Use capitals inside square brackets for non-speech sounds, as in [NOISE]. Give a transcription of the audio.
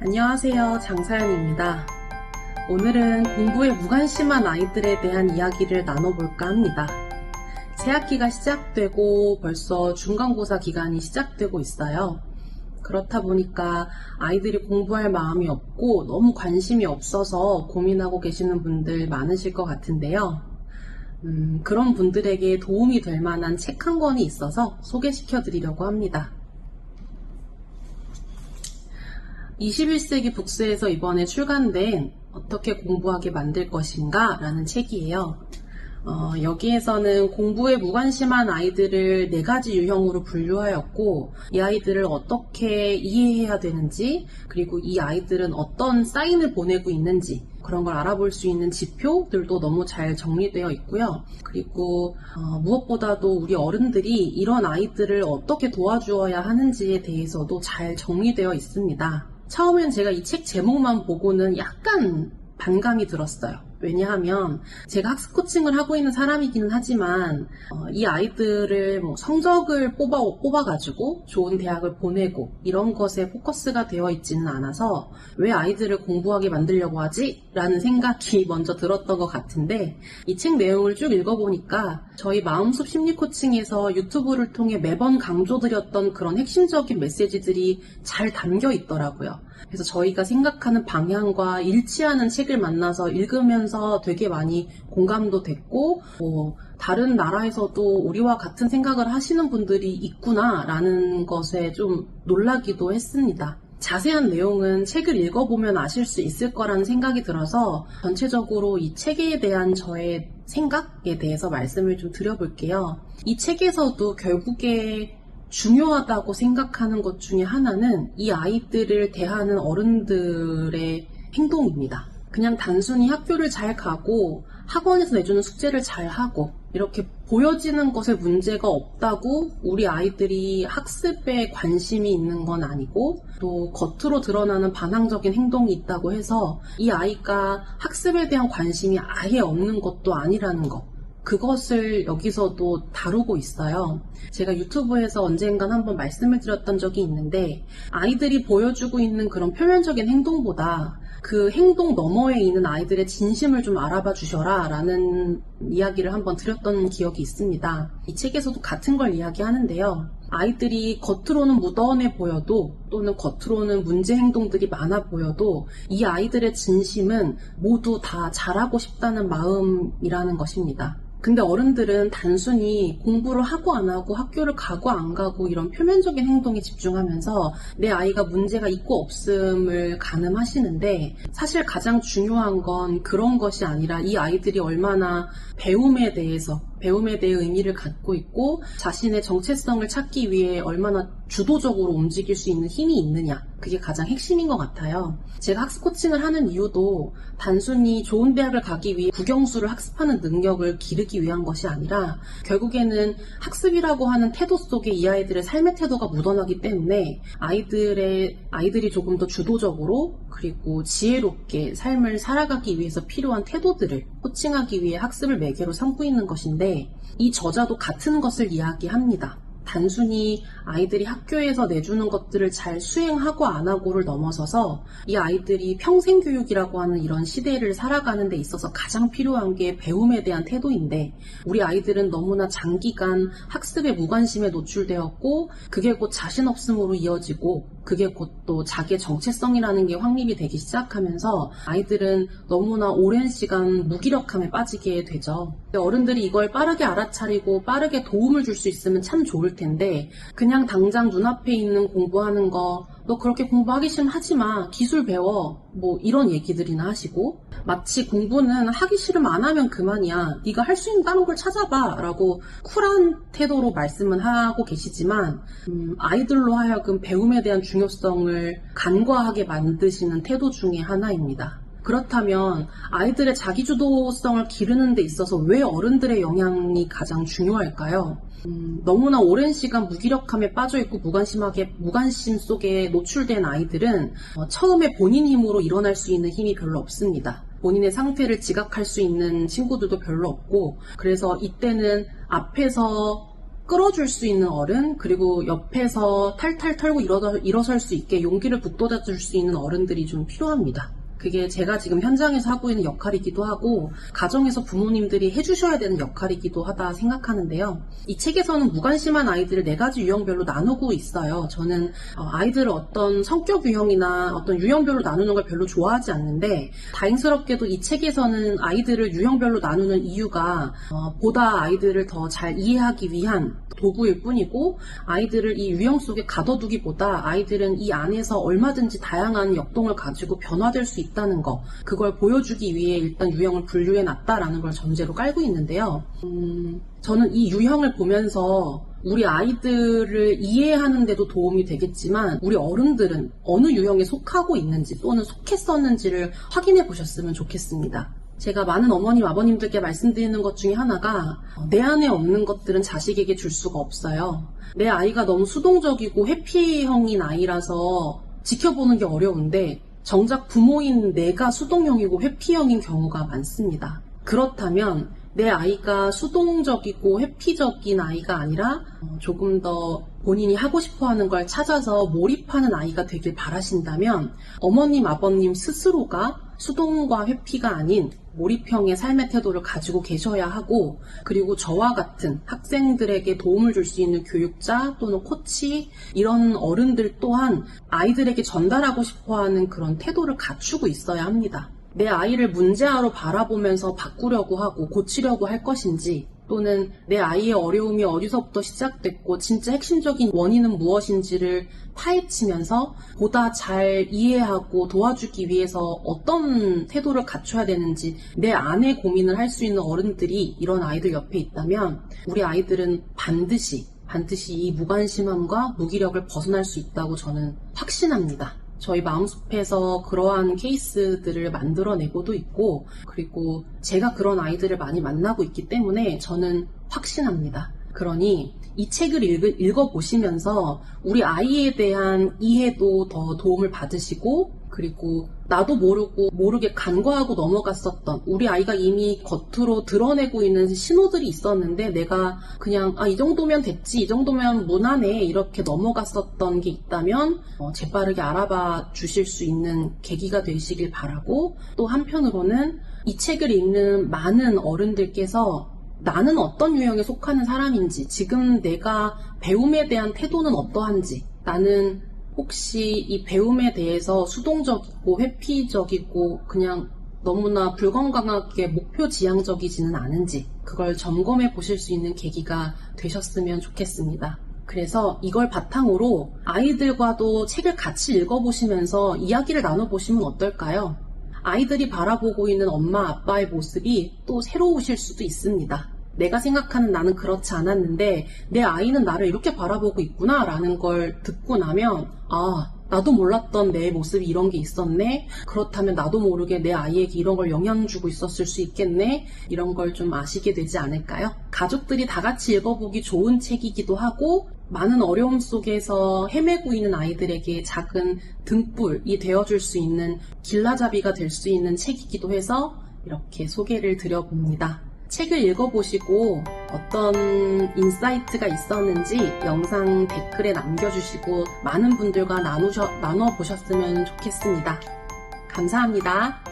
안녕하세요. 장사연입니다. 오늘은 공부에 무관심한 아이들에 대한 이야기를 나눠볼까 합니다. 새학기가 시작되고 벌써 중간고사 기간이 시작되고 있어요. 그렇다 보니까 아이들이 공부할 마음이 없고 너무 관심이 없어서 고민하고 계시는 분들 많으실 것 같은데요. 음, 그런 분들에게 도움이 될 만한 책 한 권이 있어서 소개시켜 드리려고 합니다. 21세기 북스에서 이번에 출간된 어떻게 공부하게 만들 것인가 라는 책이에요. 어, 여기에서는 공부에 무관심한 아이들을 네 가지 유형으로 분류하였고, 이 아이들을 어떻게 이해해야 되는지, 그리고 이 아이들은 어떤 사인을 보내고 있는지, 그런 걸 알아볼 수 있는 지표들도 너무 잘 정리되어 있고요. 그리고 어, 무엇보다도 우리 어른들이 이런 아이들을 어떻게 도와주어야 하는지에 대해서도 잘 정리되어 있습니다. 처음엔 제가 이 책 제목만 보고는 약간 반감이 들었어요. 왜냐하면 제가 학습 코칭을 하고 있는 사람이기는 하지만 어, 이 아이들을 뭐 성적을 뽑아 뽑아가지고 좋은 대학을 보내고 이런 것에 포커스가 되어 있지는 않아서 왜 아이들을 공부하게 만들려고 하지? 라는 생각이 [LAUGHS] 먼저 들었던 것 같은데 이 책 내용을 쭉 읽어보니까 저희 마음숲 심리 코칭에서 유튜브를 통해 매번 강조드렸던 그런 핵심적인 메시지들이 잘 담겨 있더라고요. 그래서 저희가 생각하는 방향과 일치하는 책을 만나서 읽으면서 되게 많이 공감도 됐고, 뭐, 다른 나라에서도 우리와 같은 생각을 하시는 분들이 있구나라는 것에 좀 놀라기도 했습니다. 자세한 내용은 책을 읽어보면 아실 수 있을 거라는 생각이 들어서 전체적으로 이 책에 대한 저의 생각에 대해서 말씀을 좀 드려볼게요. 이 책에서도 결국에 중요하다고 생각하는 것 중에 하나는 이 아이들을 대하는 어른들의 행동입니다. 그냥 단순히 학교를 잘 가고 학원에서 내주는 숙제를 잘 하고 이렇게 보여지는 것에 문제가 없다고 우리 아이들이 학습에 관심이 있는 건 아니고 또 겉으로 드러나는 반항적인 행동이 있다고 해서 이 아이가 학습에 대한 관심이 아예 없는 것도 아니라는 것. 그것을 여기서도 다루고 있어요. 제가 유튜브에서 언젠간 한번 말씀을 드렸던 적이 있는데 아이들이 보여주고 있는 그런 표면적인 행동보다 그 행동 너머에 있는 아이들의 진심을 좀 알아봐 주셔라 라는 이야기를 한번 드렸던 기억이 있습니다. 이 책에서도 같은 걸 이야기하는데요. 아이들이 겉으로는 무던해 보여도 또는 겉으로는 문제 행동들이 많아 보여도 이 아이들의 진심은 모두 다 잘하고 싶다는 마음이라는 것입니다. 근데 어른들은 단순히 공부를 하고 안 하고 학교를 가고 안 가고 이런 표면적인 행동에 집중하면서 내 아이가 문제가 있고 없음을 가늠하시는데 사실 가장 중요한 건 그런 것이 아니라 이 아이들이 얼마나 배움에 대해서 배움에 대해 의미를 갖고 있고 자신의 정체성을 찾기 위해 얼마나 주도적으로 움직일 수 있는 힘이 있느냐. 그게 가장 핵심인 것 같아요. 제가 학습 코칭을 하는 이유도 단순히 좋은 대학을 가기 위해 국영수를 학습하는 능력을 기르기 위한 것이 아니라 결국에는 학습이라고 하는 태도 속에 이 아이들의 삶의 태도가 묻어나기 때문에 아이들의, 아이들이 조금 더 주도적으로 그리고 지혜롭게 삶을 살아가기 위해서 필요한 태도들을 코칭하기 위해 학습을 매개로 삼고 있는 것인데 이 저자도 같은 것을 이야기합니다. 단순히 아이들이 학교에서 내주는 것들을 잘 수행하고 안 하고를 넘어서서 이 아이들이 평생 교육이라고 하는 이런 시대를 살아가는 데 있어서 가장 필요한 게 배움에 대한 태도인데 우리 아이들은 너무나 장기간 학습의 무관심에 노출되었고 그게 곧 자신 없음으로 이어지고 그게 곧 또 자기의 정체성이라는 게 확립이 되기 시작하면서 아이들은 너무나 오랜 시간 무기력함에 빠지게 되죠. 어른들이 이걸 빠르게 알아차리고 빠르게 도움을 줄 수 있으면 참 좋을 텐데 그냥 당장 눈앞에 있는 공부하는 거 너 그렇게 공부하기 싫으면 하지 마. 기술 배워. 뭐 이런 얘기들이나 하시고 마치 공부는 하기 싫으면 안 하면 그만이야. 네가 할 수 있는 다른 걸 찾아봐. 라고 쿨한 태도로 말씀은 하고 계시지만 음, 아이들로 하여금 배움에 대한 중요성을 간과하게 만드시는 태도 중에 하나입니다. 그렇다면 아이들의 자기주도성을 기르는 데 있어서 왜 어른들의 영향이 가장 중요할까요? 음, 너무나 오랜 시간 무기력함에 빠져있고 무관심하게 무관심 속에 노출된 아이들은 어, 처음에 본인 힘으로 일어날 수 있는 힘이 별로 없습니다. 본인의 상태를 지각할 수 있는 친구들도 별로 없고 그래서 이때는 앞에서 끌어줄 수 있는 어른, 그리고 옆에서 탈탈 털고 일어서, 일어설 수 있게 용기를 북돋아줄 수 있는 어른들이 좀 필요합니다. 그게 제가 지금 현장에서 하고 있는 역할이기도 하고 가정에서 부모님들이 해주셔야 되는 역할이기도 하다 생각하는데요. 이 책에서는 무관심한 아이들을 네 가지 유형별로 나누고 있어요. 저는 어, 아이들을 어떤 성격 유형이나 어떤 유형별로 나누는 걸 별로 좋아하지 않는데 다행스럽게도 이 책에서는 아이들을 유형별로 나누는 이유가 어, 보다 아이들을 더 잘 이해하기 위한 도구일 뿐이고 아이들을 이 유형 속에 가둬두기보다 아이들은 이 안에서 얼마든지 다양한 역동을 가지고 변화될 수 있다 는 거 그걸 보여주기 위해 일단 유형을 분류해 놨다라는 걸 전제로 깔고 있는데요. 음, 저는 이 유형을 보면서 우리 아이들을 이해하는데도 도움이 되겠지만 우리 어른들은 어느 유형에 속하고 있는지 또는 속했었는지를 확인해 보셨으면 좋겠습니다. 제가 많은 어머님, 아버님들께 말씀드리는 것 중에 하나가 어, 내 안에 없는 것들은 자식에게 줄 수가 없어요. 내 아이가 너무 수동적이고 회피형인 아이라서 지켜보는 게 어려운데 정작 부모인 내가 수동형이고 회피형인 경우가 많습니다. 그렇다면 내 아이가 수동적이고 회피적인 아이가 아니라 어, 조금 더 본인이 하고 싶어 하는 걸 찾아서 몰입하는 아이가 되길 바라신다면 어머님, 아버님 스스로가 수동과 회피가 아닌 몰입형의 삶의 태도를 가지고 계셔야 하고 그리고 저와 같은 학생들에게 도움을 줄 수 있는 교육자 또는 코치 이런 어른들 또한 아이들에게 전달하고 싶어 하는 그런 태도를 갖추고 있어야 합니다. 내 아이를 문제아로 바라보면서 바꾸려고 하고 고치려고 할 것인지 또는 내 아이의 어려움이 어디서부터 시작됐고 진짜 핵심적인 원인은 무엇인지를 파헤치면서 보다 잘 이해하고 도와주기 위해서 어떤 태도를 갖춰야 되는지 내 안에 고민을 할 수 있는 어른들이 이런 아이들 옆에 있다면 우리 아이들은 반드시 반드시 이 무관심함과 무기력을 벗어날 수 있다고 저는 확신합니다. 저희 마음숲에서 그러한 케이스들을 만들어내고도 있고, 그리고 제가 그런 아이들을 많이 만나고 있기 때문에 저는 확신합니다. 그러니 이 책을 읽, 어보시면서 우리 아이에 대한 이해도 더 도움을 받으시고, 그리고 나도 모르고 모르게 간과하고 넘어갔었던 우리 아이가 이미 겉으로 드러내고 있는 신호들이 있었는데 내가 그냥 아 이 정도면 됐지 이 정도면 무난해 이렇게 넘어갔었던 게 있다면 어, 재빠르게 알아봐 주실 수 있는 계기가 되시길 바라고 또 한편으로는 이 책을 읽는 많은 어른들께서 나는 어떤 유형에 속하는 사람인지, 지금 내가 배움에 대한 태도는 어떠한지, 나는 혹시 이 배움에 대해서 수동적이고 회피적이고 그냥 너무나 불건강하게 목표 지향적이지는 않은지, 그걸 점검해 보실 수 있는 계기가 되셨으면 좋겠습니다. 그래서 이걸 바탕으로 아이들과도 책을 같이 읽어보시면서 이야기를 나눠보시면 어떨까요? 아이들이 바라보고 있는 엄마, 아빠의 모습이 또 새로우실 수도 있습니다. 내가 생각하는 나는 그렇지 않았는데 내 아이는 나를 이렇게 바라보고 있구나 라는 걸 듣고 나면 아, 나도 몰랐던 내 모습이 이런 게 있었네. 그렇다면 나도 모르게 내 아이에게 이런 걸 영향 주고 있었을 수 있겠네. 이런 걸 좀 아시게 되지 않을까요? 가족들이 다 같이 읽어보기 좋은 책이기도 하고 많은 어려움 속에서 헤매고 있는 아이들에게 작은 등불이 되어줄 수 있는 길라잡이가 될 수 있는 책이기도 해서 이렇게 소개를 드려봅니다. 책을 읽어보시고 어떤 인사이트가 있었는지 영상 댓글에 남겨주시고 많은 분들과 나누셔, 나눠보셨으면 좋겠습니다. 감사합니다.